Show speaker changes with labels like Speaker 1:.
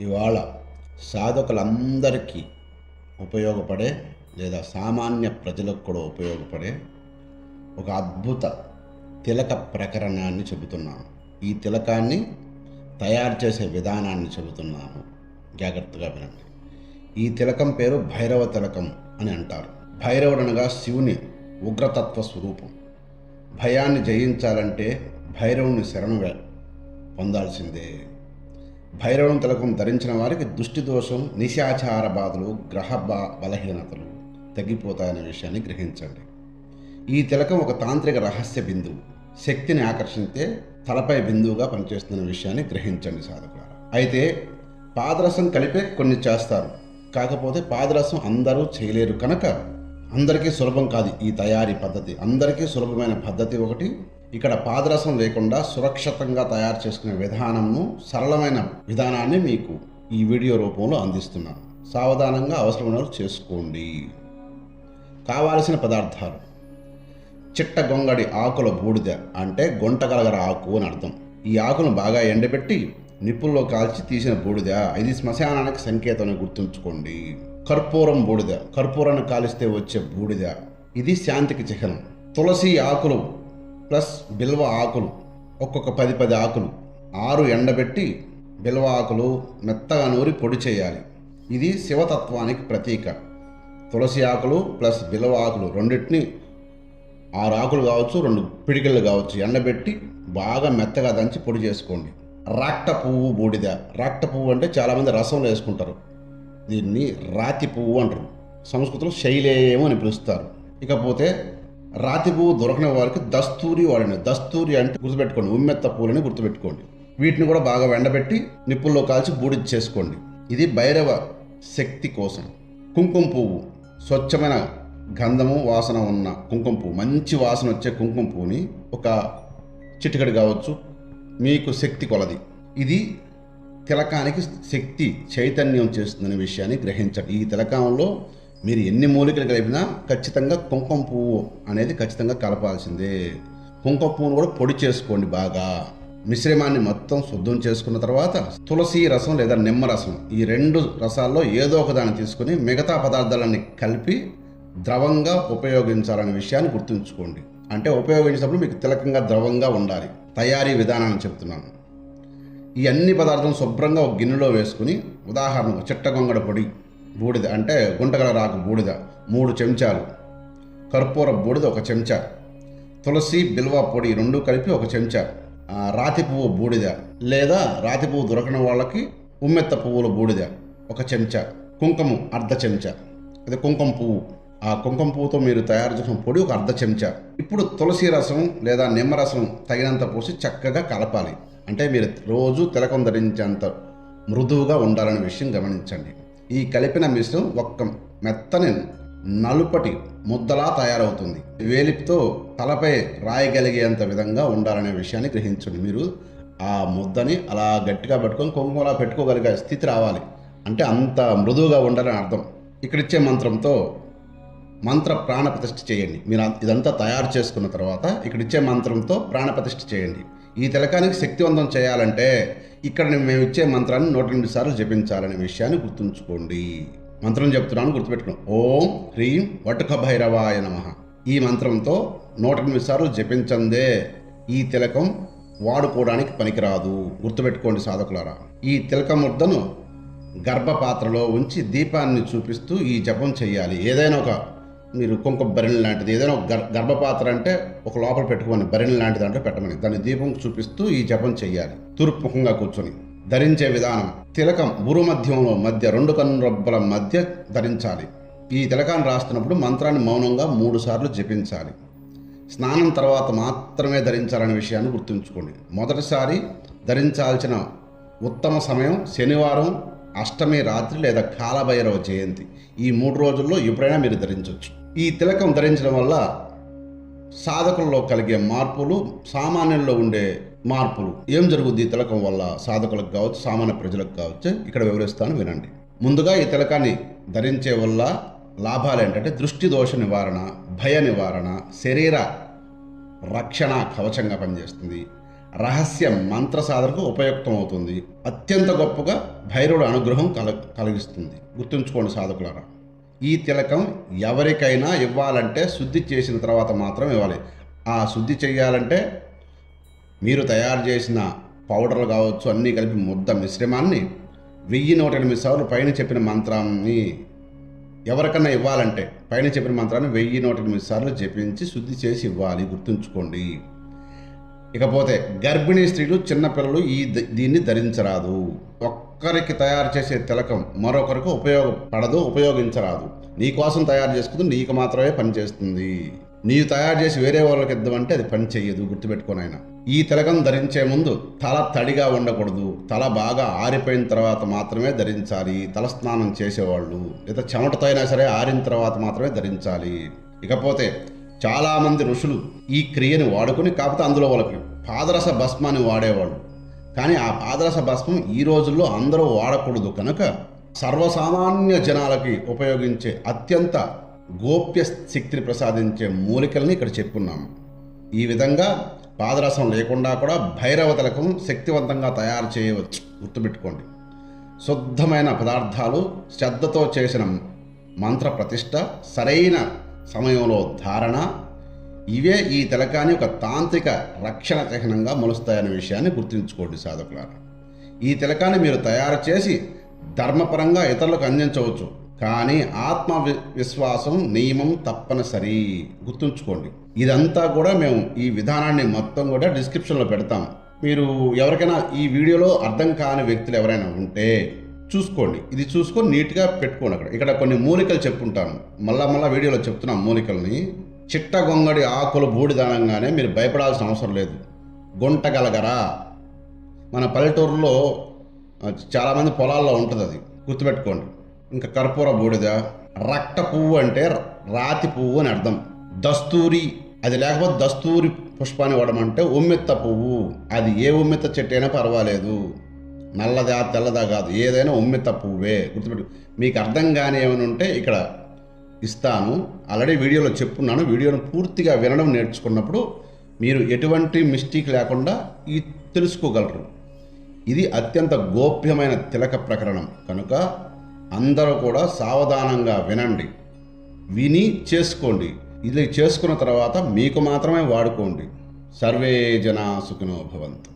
Speaker 1: ఇవాళ సాధకులందరికీ ఉపయోగపడే లేదా సామాన్య ప్రజలకు కూడా ఉపయోగపడే ఒక అద్భుత తిలక ప్రకరణాన్ని చెబుతున్నాను. ఈ తిలకాన్ని తయారు చేసే విధానాన్ని చెబుతున్నాను. జాగ్రత్తగా వినండి. ఈ తిలకం పేరు భైరవ తిలకం అని అంటారు. భైరవుడనగా శివుని ఉగ్రతత్వ స్వరూపం. భయాన్ని జయించాలంటే భైరవుని శరణు పొందాల్సిందే. భైరవం తిలకం ధరించిన వారికి దృష్టి దోషం నిశాచార బాధలు గ్రహ బా- బలహీనతలు తగ్గిపోతాయనే విషయాన్ని గ్రహించండి. ఈ తిలకం ఒక తాంత్రిక రహస్య బిందువు. శక్తిని ఆకర్షించే తలపై బిందువుగా పనిచేస్తున్న విషయాన్ని గ్రహించండి సాధకులారా. అయితే పాదరసం కలిపే కొన్ని చేస్తారు. కాకపోతే పాదరసం అందరూ చేయలేరు కనుక అందరికీ సులభం కాదు ఈ తయారీ పద్ధతి. అందరికీ సులభమైన పద్ధతి ఒకటి ఇక్కడ పాదరసం లేకుండా సురక్షితంగా తయారు చేసుకునే విధానంను సరళమైన విధానాన్ని మీకు ఈ వీడియో రూపంలో అందిస్తున్నాను. సావధానంగా అవసరమైన చేసుకోండి. కావాల్సిన పదార్థాలు. చిట్ట గొంగడి ఆకుల బూడిద అంటే గొంటగలగర ఆకు అని అర్థం. ఈ ఆకును బాగా ఎండబెట్టి నిప్పుల్లో కాల్చి తీసిన బూడిద. ఇది శ్మశానానికి సంకేతం గుర్తుంచుకోండి. కర్పూరం బూడిద. కర్పూరాన్ని కాలిస్తే వచ్చే బూడిద. ఇది శాంతికి చిహ్నం. తులసి ఆకులు ప్లస్ బిల్వ ఆకులు ఒక్కొక్క పది పది ఆకులు. ఆరు ఎండబెట్టి బిల్వ ఆకులు మెత్తగా నూరి పొడి చేయాలి. ఇది శివతత్వానికి ప్రతీక. తులసి ఆకులు ప్లస్ బిల్వ ఆకులు రెండింటిని ఆరు ఆకులు కావచ్చు రెండు పిడికిళ్ళు కావచ్చు ఎండబెట్టి బాగా మెత్తగా దంచి పొడి చేసుకోండి. రాక్ట పువ్వు బూడిద. రాక్ట పువ్వు అంటే చాలామంది రసంలో వేసుకుంటారు. దీన్ని రాతి పువ్వు అంటారు. సంస్కృతంలో శైలేయం అని పిలుస్తారు. ఇకపోతే రాతి పువ్వు దొరకని వారికి దస్తూరి వాడిన. దస్తూరి అంటే గుర్తుపెట్టుకోండి ఉమ్మెత్త పూలని గుర్తుపెట్టుకోండి. వీటిని కూడా బాగా ఎండబెట్టి నిప్పుల్లో కాల్చి బూడిద చేసుకోండి ఇది భైరవ శక్తి కోసం. కుంకుమ పువ్వు స్వచ్ఛమైన గంధము వాసన ఉన్న కుంకుమ పువ్వు మంచి వాసన వచ్చే కుంకుమ పువ్వుని ఒక చిటికడి కావచ్చు. మీకు శక్తి కొలది. ఇది తిలకానికి శక్తి చైతన్యం చేస్తుందనే విషయాన్ని గ్రహించండి. ఈ తిలకంలో మీరు ఎన్ని మూలికలు కలిపినా ఖచ్చితంగా కుంకుమ పువ్వు అనేది ఖచ్చితంగా కలపాల్సిందే. కుంకుమ పువ్వును కూడా పొడి చేసుకోండి బాగా. మిశ్రమాన్ని మొత్తం శుద్ధం చేసుకున్న తర్వాత తులసి రసం లేదా నిమ్మరసం ఈ రెండు రసాల్లో ఏదో ఒక దాన్ని తీసుకుని మిగతా పదార్థాలన్నీ కలిపి ద్రవంగా ఉపయోగించాలనే విషయాన్ని గుర్తుంచుకోండి. అంటే ఉపయోగించినప్పుడు మీకు తిలకంగా ద్రవంగా ఉండాలి. తయారీ విధానాన్ని చెప్తున్నాను. ఈ అన్ని పదార్థాలను శుభ్రంగా ఒక గిన్నెలో వేసుకుని ఉదాహరణకు చిట్టగొంగడ పొడి బూడిద అంటే గుంటగల రాకు బూడిద మూడు చెంచాలు. కర్పూర బూడిద ఒక చెంచా. తులసి బిల్వ పొడి రెండు కలిపి ఒక చెంచా. రాతి పువ్వు బూడిద లేదా రాతి పువ్వు దొరకని వాళ్ళకి ఉమ్మెత్త పువ్వుల బూడిద ఒక చెంచా. కుంకుమ అర్ధ చెంచా. అది కుంకుమ పువ్వు. ఆ కుంకుమ పువ్వుతో మీరు తయారు చేసిన పొడి ఒక అర్ధ చెంచా. ఇప్పుడు తులసి రసం లేదా నిమ్మరసం తగినంత పోసి చక్కగా కలపాలి. అంటే మీరు రోజు తిలకం ధరించేంత మృదువుగా ఉండాలనే విషయం గమనించండి. ఈ కలిపిన మిశ్రమం ఒక్క మెత్తని నలుపటి ముద్దలా తయారవుతుంది. వేలితో తలపై రాయగలిగేంత విధంగా ఉండాలనే విషయాన్ని గ్రహించండి. మీరు ఆ ముద్దని అలా గట్టిగా పట్టుకొని కుంకుమలా పెట్టుకోగలిగే స్థితి రావాలి. అంటే అంత మృదువుగా ఉండాలని అర్థం. ఇక్కడ ఇచ్చే మంత్రంతో మంత్ర ప్రాణప్రతిష్ఠ చేయండి. మీరు ఇదంతా తయారు చేసుకున్న తర్వాత ఇక్కడ ఇచ్చే మంత్రంతో ప్రాణప్రతిష్ఠ చేయండి. ఈ తిలకానికి శక్తివంతం చేయాలంటే ఇక్కడ మేము ఇచ్చే మంత్రాన్ని నూట ఎనిమిది సార్లు జపించాలనే విషయాన్ని గుర్తుంచుకోండి. మంత్రం చెప్తున్నాను గుర్తుపెట్టుకోండి. ఓం హ్రీం వటుక భైరవాయ నమ. ఈ మంత్రంతో నూట ఎనిమిది సార్లు జపించందే ఈ తిలకం వాడుకోవడానికి పనికిరాదు. గుర్తుపెట్టుకోండి సాధకులారా. ఈ తిలక ముద్దను గర్భపాత్రలో ఉంచి దీపాన్ని చూపిస్తూ ఈ జపం చేయాలి. ఏదైనా ఒక మీరు కుంకుమ బరిణి లాంటిది ఏదైనా ఒక గర్ గర్భపాత్ర అంటే ఒక లోపల పెట్టుకోమని బరిణి లాంటి దాంట్లో పెట్టమని. దాన్ని దీపం చూపిస్తూ ఈ జపం చేయాలి తూర్పుముఖంగా కూర్చొని. ధరించే విధానం. తిలకం గురు మధ్యంలో మధ్య రెండు కన్నురబ్బల మధ్య ధరించాలి. ఈ తిలకాన్ని రాస్తున్నప్పుడు మంత్రాన్ని మౌనంగా మూడుసార్లు జపించాలి. స్నానం తర్వాత మాత్రమే ధరించాలనే విషయాన్ని గుర్తుంచుకోండి. మొదటిసారి ధరించాల్సిన ఉత్తమ సమయం శనివారం అష్టమి రాత్రి లేదా కాలభైరవ జయంతి. ఈ మూడు రోజుల్లో ఎప్పుడైనా మీరు ధరించవచ్చు ఈ తిలకం ధరించడం వల్ల సాధకుల్లో కలిగే మార్పులు సామాన్యుల్లో ఉండే మార్పులు. ఏం జరుగుద్ది ఈ తిలకం వల్ల సాధకులకు కావచ్చు సామాన్య ప్రజలకు కావచ్చు? ఇక్కడ వివరిస్తాను వినండి. ముందుగా ఈ తిలకాన్ని ధరించే వల్ల లాభాలు ఏంటంటే దృష్టి దోష నివారణ భయ నివారణ శరీర రక్షణ కవచంగా పనిచేస్తుంది. రహస్య మంత్ర సాధనకు ఉపయుక్తం అవుతుంది అత్యంత గొప్పగా భైరవుడు అనుగ్రహం కల కలిగిస్తుంది. గుర్తుంచుకోండి సాధకులారా. ఈ తిలకం ఎవరికైనా ఇవ్వాలంటే శుద్ధి చేసిన తర్వాత మాత్రం ఇవ్వాలి. ఆ శుద్ధి చేయాలంటే మీరు తయారు చేసిన పౌడర్లు కావచ్చు అన్నీ కలిపి ముద్ద మిశ్రమాన్ని వెయ్యి నూట ఎనిమిది సార్లు పైన చెప్పిన మంత్రాన్ని ఎవరికన్నా ఇవ్వాలంటే పైన చెప్పిన మంత్రాన్ని వెయ్యి నూట ఎనిమిది సార్లు జపించి శుద్ధి చేసి ఇవ్వాలి. గుర్తుంచుకోండి. ఇకపోతే గర్భిణీ స్త్రీలు చిన్నపిల్లలు ఈ ద- దీన్ని ధరించరాదు. ఒక్కరికి తయారు చేసే తిలకం మరొకరికి ఉపయోగపడదు ఉపయోగించరాదు. నీ కోసం తయారు చేసుకుంది నీకు మాత్రమే పనిచేస్తుంది నీవు తయారు చేసి వేరే వాళ్ళకి ఇద్దామంటే అది పని చెయ్యదు గుర్తుపెట్టుకోని ఆయన. ఈ తిలకం ధరించే ముందు తల తడిగా ఉండకూడదు. తల బాగా ఆరిపోయిన తర్వాత మాత్రమే ధరించాలి. తల స్నానం చేసేవాళ్ళు. లేదా చెమటతో అయినా సరే ఆరిన తర్వాత మాత్రమే ధరించాలి. ఇకపోతే చాలామంది ఋషులు ఈ క్రియని వాడుకుని కాకపోతే అందులో వాళ్ళకి పాదరస భస్మాన్ని వాడేవాళ్ళు. కానీ ఆ పాదరస భస్మం ఈ రోజుల్లో అందరూ వాడకూడదు కనుక సర్వసామాన్య జనాలకి ఉపయోగించే అత్యంత గోప్య శక్తిని ప్రసాదించే మూలికల్ని ఇక్కడ చెప్పుకున్నాము ఈ విధంగా పాదరసం లేకుండా కూడా భైరవ తిలకం శక్తివంతంగా తయారు చేయవచ్చు. గుర్తుపెట్టుకోండి. శుద్ధమైన పదార్థాలు శ్రద్ధతో చేసిన మంత్ర ప్రతిష్ట సరైన సమయంలో ధారణ. ఇవే ఈ తిలకాన్ని ఒక తాంత్రిక రక్షణ చిహ్నంగా మలుస్తాయనే విషయాన్ని గుర్తుంచుకోండి సాధకులారా. ఈ తిలకాన్ని మీరు తయారు చేసి ధర్మపరంగా ఇతరులకు అందించవచ్చు. కానీ ఆత్మ విశ్వాసం నియమం తప్పనిసరి. గుర్తుంచుకోండి. ఇదంతా కూడా మేము ఈ విధానాన్ని మొత్తం కూడా డిస్క్రిప్షన్లో పెడతాం. మీరు ఎవరికైనా ఈ వీడియోలో అర్థం కాని వ్యక్తులు ఎవరైనా ఉంటే చూసుకోండి. ఇది చూసుకొని నీట్గా పెట్టుకోండి అక్కడ. ఇక్కడ కొన్ని మూలికలు చెప్పుంటాను. మళ్ళా మళ్ళీ వీడియోలో చెప్తున్నాం మూలికల్ని. చిట్ట గొంగడి ఆకులు బూడిదనంగానే మీరు భయపడాల్సిన అవసరం లేదు. గుంటగలగరా మన పల్లెటూరులో చాలామంది పొలాల్లో ఉంటుంది అది గుర్తుపెట్టుకోండి. ఇంకా కర్పూర బూడిద రక్త పువ్వు అంటే రాతి పువ్వు అని అర్థం. దస్తూరి అది లేకపోతే దస్తూరి పుష్పాన్ని వాడమంటే ఉమ్మెత్త పువ్వు. అది ఏ ఉమ్మెత్త చెట్టు అయినా పర్వాలేదు. నల్లదా తెల్లదా కాదు. ఏదైనా ఉమ్మెత్త పువ్వే. గుర్తుపెట్టు. మీకు అర్థం కాని ఏమైనా ఉంటే ఇక్కడ ఇస్తాను. ఆల్రెడీ వీడియోలో చెప్పున్నాను. వీడియోను పూర్తిగా వినడం నేర్చుకున్నప్పుడు మీరు ఎటువంటి మిస్టేక్ లేకుండా ఈ తెలుసుకోగలరు. ఇది అత్యంత గోప్యమైన తిలక ప్రకరణం. కనుక అందరూ కూడా సావధానంగా వినండి. విని చేసుకోండి. ఇది చేసుకున్న తర్వాత మీకు మాత్రమే వాడుకోండి. సర్వే జనా సుఖినో భవంతు.